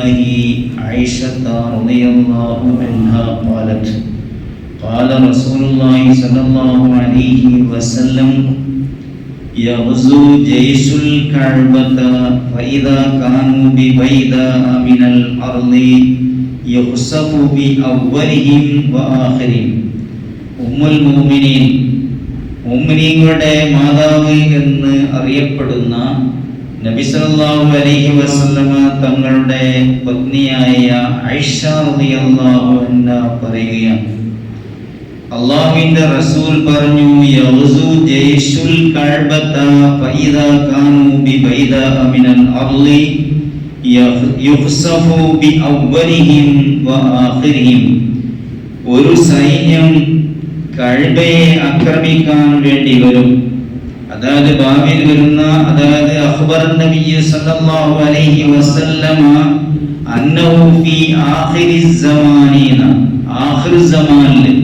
الله عائشة رضي الله عنها قالت قال رسول الله صلى الله عليه وسلم يغزو جيش الكعبة فإذا كانوا ببيداء من الأرض يخسف بأولهم وآخرهم ഉമ്മുൽ മുഅ്മിനീൻ മുഅ്മിനീങ്ങളുടെ മാതാവ് എന്ന് അറിയപ്പെടുന്ന നബി സല്ലല്ലാഹു അലൈഹി വസല്ലമ തങ്ങളുടെ പത്നിയായ ഐഷ റളിയല്ലാഹു അൻഹ പറയുകയാണ്. അള്ളാഹുവിന്റെ റസൂൽ പറഞ്ഞു യഗ്സു ജയ്ഷുൽ കഅബത ഫഇദാ കാനൂ ബിബൈദാ മിനൽ അർളി അവ്വലിഹിം ബിഅവ്വലിഹിം വആഖിരിഹിം ഒരു സൈന്യം കഅബയെ ആക്രമിക്കാൻ വേണ്ടി വരും. അതായത് ഭാവിയിൽ വരുന്ന അതായത് അഖ്ബർ നബിയെ സല്ലല്ലാഹു അലൈഹി വസല്ലമ അന്നഹു ഫീ ആഖിരി സമാനീന ആഖിർ സമാനിൽ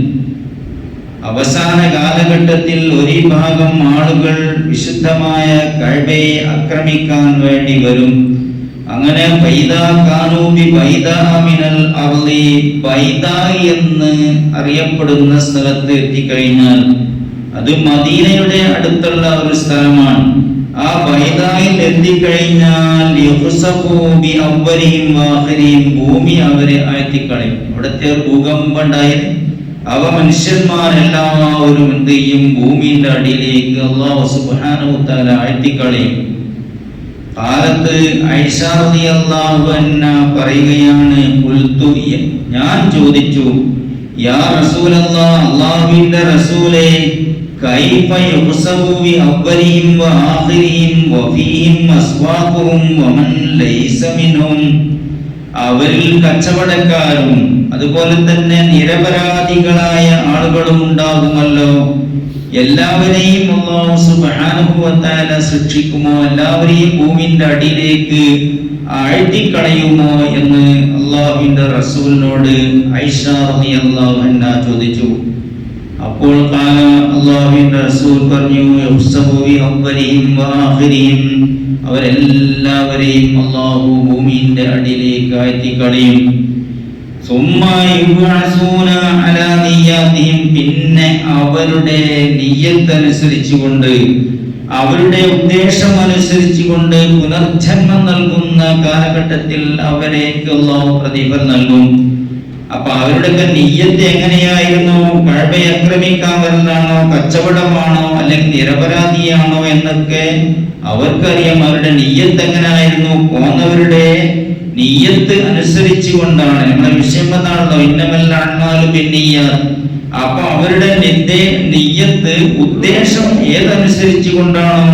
അവസാന കാലഘട്ടത്തിൽ ഒരു ഭാഗം ആളുകൾ വിശുദ്ധമായ കഴബയെ ആക്രമിക്കാൻ വേണ്ടി വരും. അങ്ങനെ എന്ന് അറിയപ്പെടുന്ന സ്ഥലത്ത് എത്തിക്കഴിഞ്ഞാൽ അത് മദീനയുടെ അടുത്തുള്ള ഒരു സ്ഥലമാണ്. ആ ബൈദായിൽ എത്തിക്കഴിഞ്ഞാൽ ഭൂമി അവരെ അയത്തിക്കളയും ഇവിടുത്തെ ഭൂകമ്പം ഉണ്ടായത് അവ മനുഷ്യന്മാരെല്ലാവരും എന്ത് ചെയ്യും? ഭൂമിയുടെ അടിയിലേക്ക് അള്ളാഹു സുബ്ഹാനഹു തആല ആഴ്ത്തിക്കളയും. കാലത്ത് അന്ന പറയുകയാണ് ഞാൻ ചോദിച്ചു യാ റസൂലല്ലാ അള്ളാഹുവിന്റെ റസൂലേ കൈഫ يحسب بأولهم وآخرهم വ أسواقهم വ ഫീഹിം منهم അവരിൽ കച്ചവടക്കാരും അതുപോലെ തന്നെ നിരപരാധികളായ ആളുകളും ഉണ്ടാകുമല്ലോ. എല്ലാവരെയും വ തആല ശിക്ഷിക്കുമോ എല്ലാവരെയും ഭൂമിന്റെ അടിയിലേക്ക് ആഴ്ത്തിക്കളയുമോ എന്ന് അള്ളാഹുവിന്റെ റസൂലിനോട് ഐഷ റളിയല്ലാഹു അൻഹ ചോദിച്ചു. അപ്പോൾ റസൂൽ പറഞ്ഞു അവരെല്ലാവരെയും അള്ളാഹു ഭൂമിന്റെ അടിയിലേക്ക് ആഴ്ത്തിക്കളയും. പിന്നെ അവരുടെ നിയത്തനുസരിച്ചുകൊണ്ട് അവരുടെ ഉദ്ദേശം അനുസരിച്ചുകൊണ്ട് പുനർജന്മം നൽകുന്ന കാലഘട്ടത്തിൽ അവരേക്ക് പ്രതിഫലം നൽകും. അപ്പൊ അവരുടെയൊക്കെ നീയത്ത് എങ്ങനെയായിരുന്നു? കഴവയെ ആക്രമിക്കാൻ വരുന്നതാണോ കച്ചവടമാണോ? അല്ലെങ്കിൽ നിരപരാധിയാണോ എന്നൊക്കെ അവർക്കറിയാം. അവരുടെ നീയത്ത് എങ്ങനെയായിരുന്നു? പോന്നവരുടെ നീയത്ത് അനുസരിച്ചു കൊണ്ടാണ് നമ്മുടെ വിഷയം എന്താണല്ലോ ഇന്നമെല്ലാണെന്നാലും പിന്നീയ അപ്പൊ അവരുടെ നിദ്ദേ- നീയത്ത് ഉദ്ദേശം ഏതനുസരിച്ചു കൊണ്ടാണോ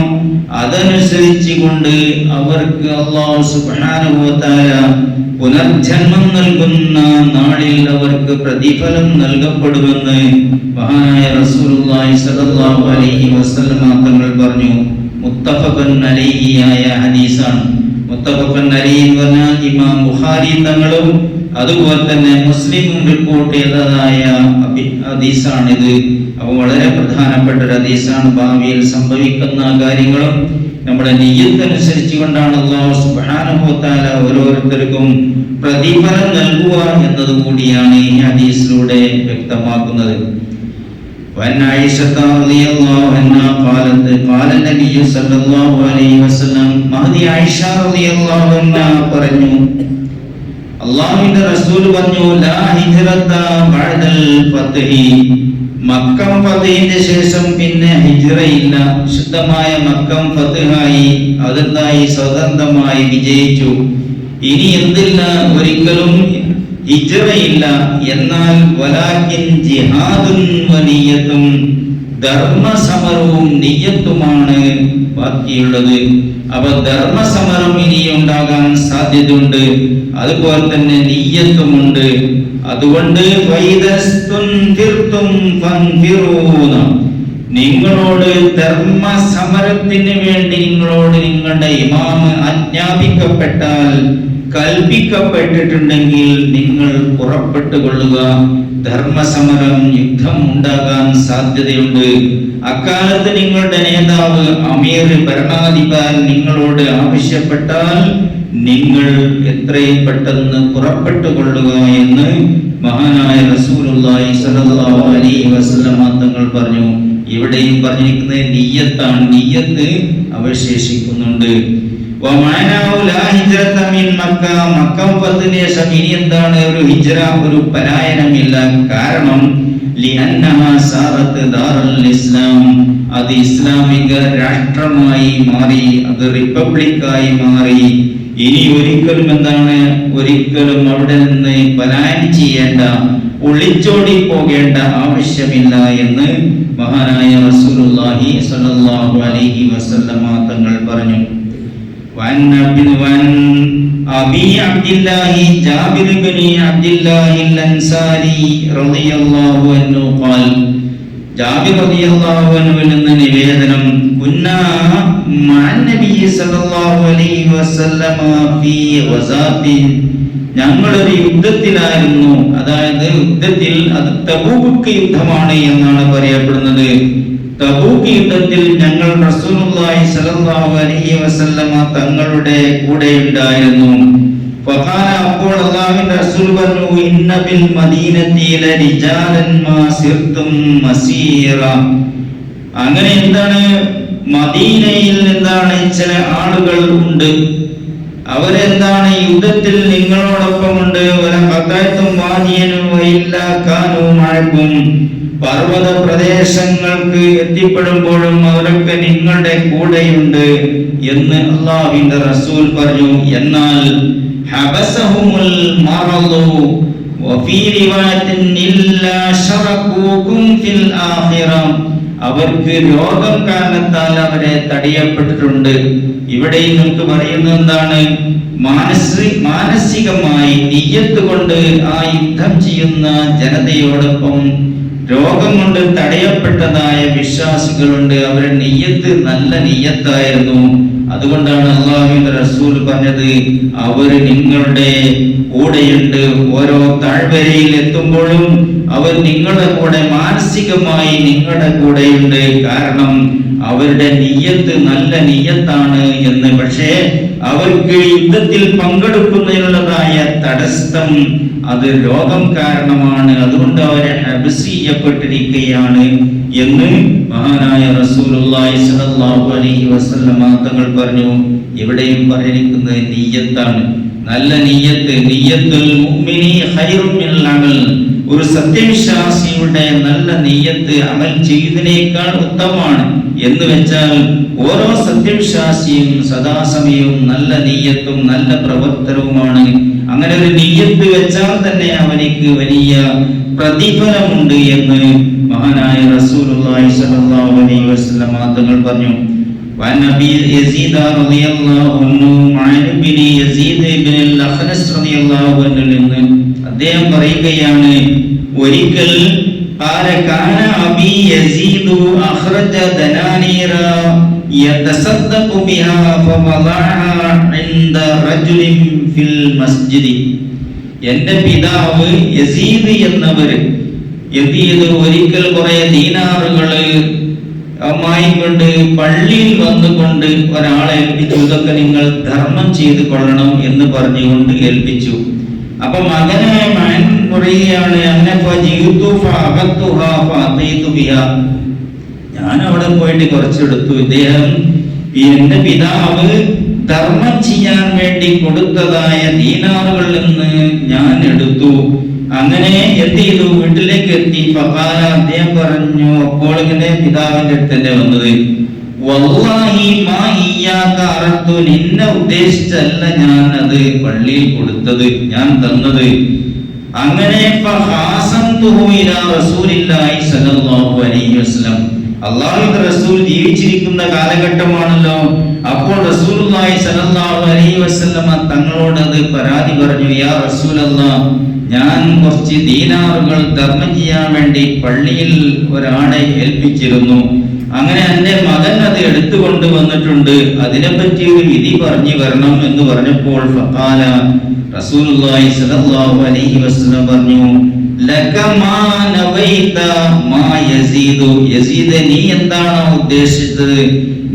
അതനുസരിച്ച് കൊണ്ട് അവർക്ക് അള്ളാഹു തആല പുനർജന്മം നൽകുന്ന നാളിൽ അവർക്ക് പ്രതിഫലം നൽകപ്പെടുമെന്ന് മഹാനായ റസൂലുള്ളാഹി സ്വല്ലല്ലാഹു അലൈഹി വസല്ലമ തങ്ങൾ പറഞ്ഞു. മുത്തഫഖൻ അലൈഹിയായ ഹദീസാണ്. മുത്തഫഖൻ അലൈഹി എന്ന് പറഞ്ഞാൽ ഇമാം ബുഖാരി തങ്ങളും അതുപോലെ തന്നെ മുസ്ലിം റിപ്പോർട്ട് ചെയ്തതായ ഹദീസാണ് ഹദീസാണിത്. അപ്പോൾ വളരെ പ്രധാനപ്പെട്ട ഒരു ഹദീസാണ് ഭാവിയിൽ സംഭവിക്കുന്ന കാര്യങ്ങളും നമ്മുടെ നീയത്തനുസരിച്ച് കൊണ്ടാണ് അള്ളാഹു സുബ്ഹാനഹു വ തആല ഓരോരുത്തർക്കും പ്രതിഫലം നൽകുക എന്നത് കൂടിയാണ് ഈ ഹദീസിലൂടെ വ്യക്തമാക്കുന്നത് وعن عائشة رضي الله عنها قالت قال النبي صلى الله عليه وسلم മഹദി ആയിഷ رضي الله عنها പറഞ്ഞു അള്ളാഹുവിന്റെ റസൂൽ പറഞ്ഞു ലാ ഹിജ്റത ബഅദൽ ഫത്ഹി മക്കം ഫതഹിന്റെ ശേഷം പിന്നെ ഹിജ്റയില്ല. വിശുദ്ധമായ മക്കം ഫതഹായി അതെന്തായി സ്വതന്ത്രമായി വിജയിച്ചു. ഇനി എന്തില്ല? ഒരിക്കലും ഹിജ്റയില്ല. എന്നാൽ വലാകിൻ ജിഹാദുൻ വനിയത്തും ധർമ്മസമരവും നിയത്തുമാണ് ബാക്കിയുള്ളത്. അപ്പൊ ധർമ്മസമരം ഇനി ഉണ്ടാകാൻ സാധ്യതയുണ്ട്. അതുപോലെ തന്നെ നീയത്തുമുണ്ട്. അതുകൊണ്ട് നിങ്ങളോട് ധർമ്മ ധർമ്മസമരത്തിന് വേണ്ടി നിങ്ങളോട് നിങ്ങളുടെ ഇമാമ് ആജ്ഞാപിക്കപ്പെട്ടാൽ കൽപ്പിക്കപ്പെട്ടിട്ടുണ്ടെങ്കിൽ നിങ്ങൾ പുറപ്പെട്ടു കൊള്ളുക. ധർമ്മസമരം യുദ്ധം ഉണ്ടാകാൻ സാധ്യതയുണ്ട്. അക്കാലത്ത് നിങ്ങളുടെ നേതാവ് അമീർ ഭരണാധികാരി നിങ്ങളോട് ആവശ്യപ്പെട്ടാൽ നിങ്ങൾ എത്രയും പെട്ടെന്ന് പുറപ്പെട്ടു കൊള്ളുക എന്ന് മഹാനായ റസൂലുള്ളാഹി സ്വല്ലല്ലാഹു അലൈഹി വസല്ലമ തങ്ങൾ പറഞ്ഞു. ഇവിടെയും പറഞ്ഞിരിക്കുന്നത് നിയ്യത്താണ് നിയ്യത്ത് അവശേഷിക്കുന്നുണ്ട്. മക്ക. മക്ക ഫത്തിന് ശേഷം ഇനി എന്താണ്? ഒരു ഹിജ്റ ഒരു പലായനമില്ല. കാരണം അത് ഇസ്ലാമിക രാഷ്ട്രമായി മാറി അത് റിപ്പബ്ലിക്കായി മാറി. ഇനി ഒരിക്കലും എന്താണ്? ഒരിക്കലും അവിടെ നിന്ന് പലായനം ചെയ്യേണ്ട ഒളിച്ചോടി പോകേണ്ട ആവശ്യമില്ല എന്ന് മഹാനായ റസൂലുള്ളാഹി സ്വല്ലല്ലാഹു അലൈഹി വസല്ലമ തങ്ങൾ പറഞ്ഞു. وعن عبد وعن أبي عبد الله جابر بن عبد الله الأنصاري رضي الله عنه قال ജാബിർ റളിയല്ലാഹു അൻഹുവിൽ നിന്ന് നിവേദനം കുന്നാ മഅൻ നബി സല്ലല്ലാഹു അലൈഹി വസല്ലമ ഫീ ഗസാത്തിൻ ഞങ്ങളൊരു യുദ്ധത്തിലായിരുന്നു അതായത് യുദ്ധത്തിൽ അത് തബൂക്ക് യുദ്ധമാണ് എന്നാണ് പറയപ്പെടുന്നത് തബൂക്ക് യുദ്ധത്തിൽ ഞങ്ങൾ റസൂലുള്ളാഹി സ്വല്ലല്ലാഹു അലൈഹി വസല്ലമ തങ്ങളുടെ കൂടെ ഉണ്ടായിരുന്നു. ഫഖാല അപ്പോൾ അല്ലാഹുവിന്റെ റസൂൽ പറഞ്ഞു ഇന്ന ബിൽ മദീനത്തി ലരിജാലൻ മാ സിർതും മസീറ. അങ്ങനെ എന്താണ്? മദീനയിൽ എന്താണ് ചില ആളുകൾ ഉണ്ട്. അവരെന്താണ്? യുദ്ധത്തിൽ നിങ്ങളോടൊപ്പം ഉണ്ട് വല ഖതായത്തും വാദിയനും ഇല്ല കാനൂ മഴക്കും. പർവത പ്രദേശങ്ങൾക്ക് എത്തിപ്പെടുമ്പോഴും അവരൊക്കെ നിങ്ങളുടെ കൂടെയുണ്ട് എന്ന് അള്ളാഹുവിന്റെ റസൂൽ പറഞ്ഞു. എന്നാൽ ഹബസഹുമുൽ ഫിൽ അവർക്ക് രോഗം കാരണത്താൽ അവരെ തടയപ്പെട്ടിട്ടുണ്ട്. ഇവിടെ നമുക്ക് പറയുന്നത് എന്താണ്? മാനസി മാനസികമായി നിയ്യത്ത് കൊണ്ട് ആ യുദ്ധം ചെയ്യുന്ന ജനതയോടൊപ്പം രോഗം കൊണ്ട് തടയപ്പെട്ടതായ വിശ്വാസികളുണ്ട്. അവരുടെ നെയ്യത്ത് നല്ല നെയ്യത്തായിരുന്നു അതുകൊണ്ടാണ് അള്ളാഹുവിന്റെ റസൂൽ പറഞ്ഞത് അവർ നിങ്ങളുടെ കൂടെയുണ്ട്. ഓരോ താഴ്വരയിൽ എത്തുമ്പോഴും അവർ നിങ്ങളുടെ കൂടെ മാനസികമായി നിങ്ങളുടെ കൂടെയുണ്ട്. കാരണം അവരുടെ നിയ്യത്ത് നല്ല നിയ്യത്താണ് എന്ന്. പക്ഷേ അവർക്ക് യുദ്ധത്തിൽ പങ്കെടുക്കുന്നതിനുള്ളതായ തടസ്സം അത് രോഗം കാരണമാണ്. അതുകൊണ്ട് അവരെ ഹബസ് എന്ന് മഹാനായ റസൂലുള്ളാഹി സ്വല്ലല്ലാഹു അലൈഹി തങ്ങൾ പറഞ്ഞു. ഇവിടെയും പറഞ്ഞിരിക്കുന്നത് നീയത്താണ്. നല്ല നീയത്ത് നീയത്തുൽ മുഅ്മിനി ഖൈറുൽ അമൽ. ഒരു സത്യവിശ്വാസിയുടെ നല്ല നീയത്ത് അമൽ ചെയ്യുന്നതിനേക്കാൾ ഉത്തമമാണ് എന്ന് വെച്ചാൽ ഓരോ സത്യവിശ്വാസിയും സദാസമയവും നല്ല നീയത്തും നല്ല പ്രവർത്തനവുമാണ് അങ്ങനെ ഒരു നീയത്ത് വെച്ചാൽ തന്നെ അവനിക്ക് വലിയ പ്രതിഫലമുണ്ട് എന്ന് മഹാനായ റസൂലുള്ളാഹി സ്വല്ലല്ലാഹു അലൈഹി വസല്ലം തങ്ങൾ പറഞ്ഞു وعن ابي يزيد رضي الله عنه وعن ابن يزيد بن الاخنس رضي الله عنه നിന്ന് അദ്ദേഹം പറയുകയാണ് ഒരിക്കൽ എന്റെ പിതാവ് യസീദ് എന്നവര് യസീദ് ഒരിക്കൽ കുറെ ദീനാറുകൾ കൊണ്ട് പള്ളിയിൽ വന്നുകൊണ്ട് ഒരാളെ ഏൽപ്പിച്ചു. ഇതൊക്കെ നിങ്ങൾ ധർമ്മം ചെയ്തു കൊള്ളണം എന്ന് പറഞ്ഞുകൊണ്ട് ഏൽപ്പിച്ചു. അപ്പൊ മകനായ മകൻ പറയുകയാണ്. ഞാൻ അവിടെ പോയിട്ട് കുറച്ചെടുത്തു. ഇദ്ദേഹം എന്റെ പിതാവ് ധർമ്മം ചെയ്യാൻ വേണ്ടി കൊടുത്തതായ ദീനാറുകളിൽ നിന്ന് ഞാൻ എടുത്തു. അങ്ങനെ എന്ത് ചെയ്തു? വീട്ടിലേക്ക് എത്തി. പകാല അദ്ദേഹം പറഞ്ഞു അപ്പോൾ ഇങ്ങനെ പിതാവിന്റെ അടുത്ത് തന്നെ വന്നത്. നിന്നെ ഉദ്ദേശിച്ചല്ല ഞാൻ അത് പള്ളിയിൽ കൊടുത്തത് ഞാൻ തന്നത്. അങ്ങനെ അള്ളാഹുവിന്റെ റസൂൽ ജീവിച്ചിരിക്കുന്ന കാലഘട്ടമാണല്ലോ. അപ്പോൾ റസൂലുള്ളാഹി സ്വല്ലല്ലാഹു അലൈഹി വസല്ലമ തങ്ങളോട് അത് പരാതി പറഞ്ഞു യാ റസൂലല്ലാ ഞാൻ കുറച്ച് ദീനാറുകൾ ധർമ്മം ചെയ്യാൻ വേണ്ടി പള്ളിയിൽ ഒരാളെ ഏൽപ്പിച്ചിരുന്നു. അങ്ങനെ എന്റെ മകൻ അത് എടുത്തുകൊണ്ട് വന്നിട്ടുണ്ട്. അതിനെപ്പറ്റി ഒരു വിധി പറഞ്ഞു വരണം എന്ന് പറഞ്ഞപ്പോൾ റസൂലുള്ളാഹി സ്വല്ലല്ലാഹു അലൈഹി വസല്ലം പറഞ്ഞു നീ എന്താണോ ഉദ്ദേശിച്ചത്?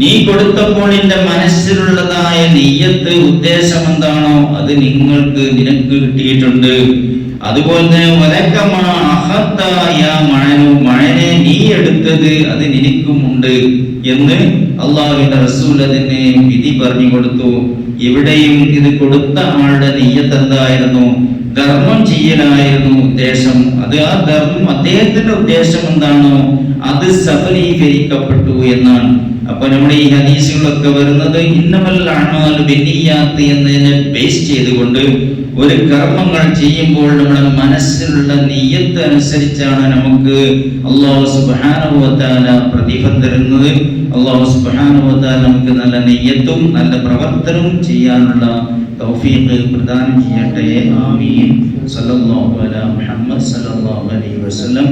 നീ കൊടുത്തപ്പോൾ നിന്റെ മനസ്സിലുള്ളതായ നെയ്യത്ത് ഉദ്ദേശം എന്താണോ അത് നിങ്ങൾക്ക് നിനക്ക് കിട്ടിയിട്ടുണ്ട്. അതുപോലെ തന്നെ മഴനു നീ എടുത്തത് അത് നിനക്കുമുണ്ട് എന്ന് അള്ളാഹുവിന്റെ റസൂൽ അതിനെ വിധി പറഞ്ഞു കൊടുത്തു. ഇവിടെയും ഇത് കൊടുത്ത ആളുടെ നെയ്യത്ത് എന്തായിരുന്നു? ധർമ്മം ചെയ്യലായിരുന്നു ഉദ്ദേശം. അത് ആ ധർമ്മം അദ്ദേഹത്തിന്റെ ഉദ്ദേശം എന്താണോ? അത് സഫലീകരിക്കപ്പെട്ടു എന്നാണ്. അപ്പൊ നമ്മുടെ ഈ ഹദീസുകളൊക്കെ വരുന്നത് ഇന്നമൽ അണാൽ ബിന്നിയാത്ത് എന്നതിനെ ബേസ് ചെയ്തുകൊണ്ട് ഒരു കർമ്മങ്ങൾ ചെയ്യുമ്പോൾ നമ്മുടെ മനസ്സിലുള്ള നീയത്ത് അനുസരിച്ചാണ് നമുക്ക് അള്ളാഹു സുബാനുഭവത്താല പ്രതിഫലം തരുന്നത്. അള്ളാഹു തആല നമുക്ക് നല്ല നെയ്യത്തും നല്ല പ്രവർത്തനവും ചെയ്യാനുള്ള തൗഫീഖ് പ്രദാനം ചെയ്യട്ടെ. ആമീൻ. സല്ലല്ലാഹു അലാ മുഹമ്മദ് സല്ലല്ലാഹു അലൈഹി വസല്ലം.